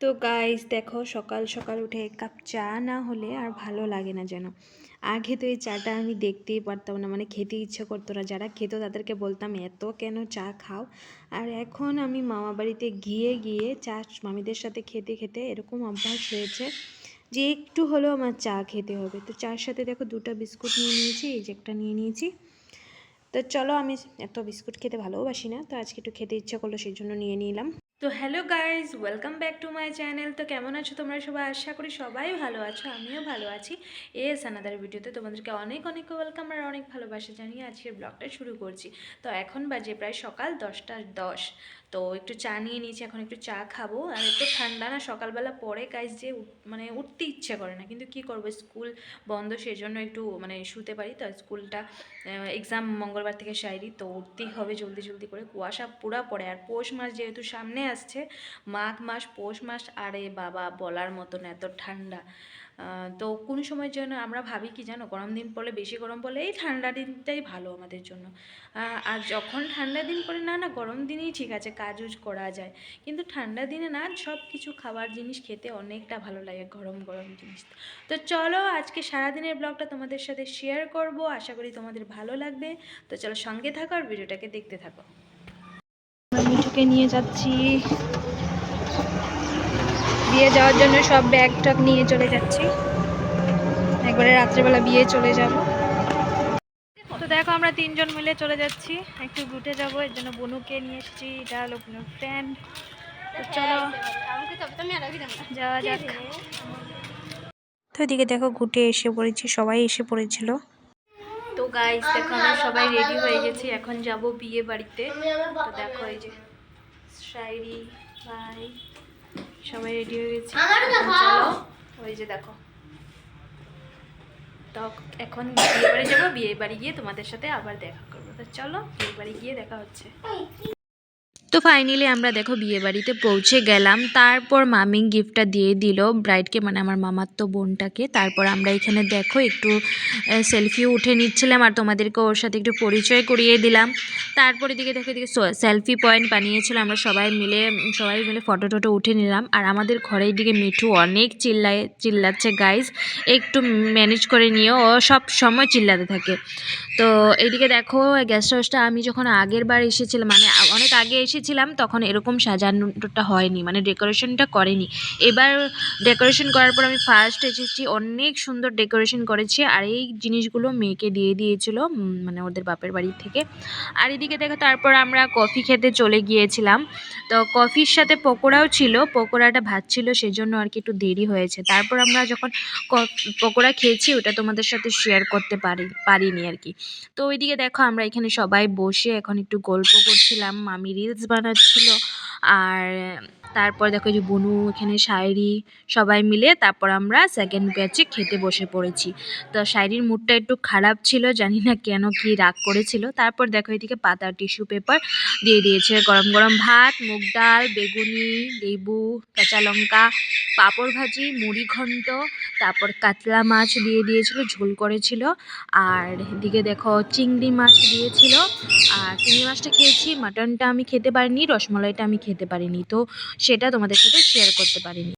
তো গাইস দেখো সকাল সকাল উঠে এক কাপ চা না হলে আর ভালো লাগে না যেন। আগে তো এই চাটা আমি দেখতেই পারতাম না মানে খেতে ইচ্ছে করতো না। যারা খেত তাদেরকে বলতাম, এত কেন চা খাও? আর এখন আমি মামা বাড়িতে গিয়ে গিয়ে চা মামিদের সাথে খেতে খেতে এরকম অভ্যাস হয়েছে যে একটু হলেও আমার চা খেতে হবে। তো চার সাথে দেখো দুটো বিস্কুট নিয়ে নিয়েছি, এই যে একটা নিয়ে নিয়েছি। তো চলো আমি এত বিস্কুট খেতে ভালোবাসি না, তো আজকে একটু খেতে ইচ্ছা করল, সেই জন্য নিয়ে নিলাম। তো hello guys welcome back to my channel. তো কেমন আছো তোমরা সবাই? আশা করি সবাই ভালো আছো, আমিও ভালো আছি। এস আনাদার ভিডিওতে তোমাদেরকে অনেক অনেক ওয়েলকাম আর অনেক ভালোবাসা জানিয়ে আজকের ব্লগটা শুরু করছি। তো এখন বাজে প্রায় সকাল দশটা দশ। তো একটু চা নিয়ে নিয়েছি, এখন একটু চা খাব। আর একটু ঠান্ডা না, সকালবেলা পরে কাজ যে মানে উঠতে ইচ্ছে করে না। কিন্তু কি করব স্কুল বন্ধ, সেজন্য একটু মানে শুতে পারি। তো স্কুলটা এক্সাম মঙ্গলবার থেকে শায়রি তো উঠতেই হবে জলদি জলদি করে। কুয়াশা পুরা পড়ে। আর পৌষ মাস যেহেতু সামনে আসছে, মাঘ মাস, পৌষ মাস, আরে বাবা, বলার মতন এত ঠান্ডা। তো কোন সময় যেন আমরা ভাবি কি জানো, গরম দিন পড়লে বেশি গরম পড়লে এই ঠান্ডা দিনটাই ভালো আমাদের জন্য। আর যখন ঠান্ডা দিন পড়ে, না না, গরম দিনেই ঠিক আছে, কাজ উজ করা যায়। কিন্তু ঠান্ডা দিনে না, সব কিছু খাবার জিনিস খেতে অনেকটা ভালো লাগে, গরম গরম জিনিস। তো চলো, আজকে সারাদিনের ব্লগটা তোমাদের সাথে শেয়ার করব। আশা করি তোমাদের ভালো লাগবে। তো চলো সঙ্গে থাকো আর ভিডিওটাকে দেখতে থাকো। মিঠুকে নিয়ে যাচ্ছি। বিয়ে যাওয়ার জন্য সব ব্যাগ ট্যাগ নিয়ে চলে যাচ্ছি। একবারে রাত্রেবেলা বিয়ে চলে যাব। তো দেখো আমরা তিনজন মিলে চলে যাচ্ছি। একটু ঘুরতে যাব, এর জন্য বনুকে নিয়ে এসেছি হলো বনুর ফ্রেন্ড চলো, যাওয়া যাক। তো এদিকে দেখো ঘুটে এসে পড়েছি, সবাই এসে পড়েছিল। তো গাইস দেখো আমরা সবাই রেডি হয়ে গেছি, এখন যাব বিয়ে বাড়িতে। তো দেখো এই যে শায়রি ভাই সবাই রেডি হয়ে গেছি। চলো। ওই যে দেখো। তো এখন বিয়ে বাড়ি যাব বিয়ে বাড়ি গিয়ে তোমাদের সাথে আবার দেখা করব। তো চলো বিয়ে বাড়ি গিয়ে দেখা হচ্ছে। তো ফাইনালি আমরা দেখো বিয়ে বাড়িতে পৌঁছে গেলাম। তারপর মামি গিফটটা দিয়ে দিল ব্রাইডকে মানে আমার মামার তো বোনটাকে। তারপর আমরা এখানে দেখো একটু সেলফিও উঠে নিচ্ছিলাম আর তোমাদেরকে ওর সাথে একটু পরিচয় করিয়ে দিলাম। তারপর এদিকে দেখো, এদিকে সেলফি পয়েন্ট বানিয়েছিল। আমরা সবাই মিলে সবাই মিলে ফটো টটো উঠে নিলাম। আর আমাদের ঘরের দিকে মিঠু অনেক চিল্লায়, চিল্লাচ্ছে গাইজ একটু ম্যানেজ করে নিও, ও সব সময় চিল্লাতে থাকে। তো এইদিকে দেখো গেস্ট হাউসটা আমি যখন আগের বার এসেছিলাম মানে অনেক আগে এসেছিলাম, তখন এরকম সাজানোটা হয়নি মানে ডেকোরেশনটা করেনি। এবার ডেকোরেশন করার পর আমি ফার্স্ট এসেছি, অনেক সুন্দর ডেকোরেশন করেছি, আর এই জিনিসগুলো মেয়েকে দিয়ে দিয়েছিল মানে ওদের বাপের বাড়ি থেকে। আর এদিকে দেখো, তারপর আমরা কফি খেতে চলে গিয়েছিলাম। তো কফির সাথে পকোড়াও ছিল, পকোড়াটা ভাত ছিল, সেজন্য আর কি একটু দেরি হয়েছে। তারপর আমরা যখন পকোড়া খেয়েছি, ওটা তোমাদের সাথে শেয়ার করতে পারি, পারিনি আর কি। তো ওইদিকে দেখো, আমরা এখানে সবাই বসে এখন একটু গল্প করছিলাম, মামি রিলস বানাচ্ছিল। আর তারপর দেখো যে বনু, এখানে শায়রি সবাই মিলে তারপর আমরা সেকেন্ড ব্যাচে খেতে বসে পড়েছি। তো শায়রির মুডটা একটু খারাপ ছিল, জানি না কেন কি রাগ করেছিল। তারপর দেখো এদিকে পাতা টিস্যু পেপার দিয়ে দিয়েছে। গরম গরম ভাত, মুগ ডাল, বেগুনি, লেবু, কাঁচা লঙ্কা, পাঁপড় ভাজি, মুড়ি ঘন্ট, তারপর কাতলা মাছ দিয়ে দিয়েছিল, ঝোল করেছিল। আর এদিকে দেখো চিংড়ি মাছ দিয়েছিল। আর চিংড়ি মাছটা খেয়েছি, মাটনটা আমি খেতে পারিনি, রসমলাইটা আমি খেতে পারিনি। তো সেটা তোমাদের সাথে শেয়ার করতে পারিনি।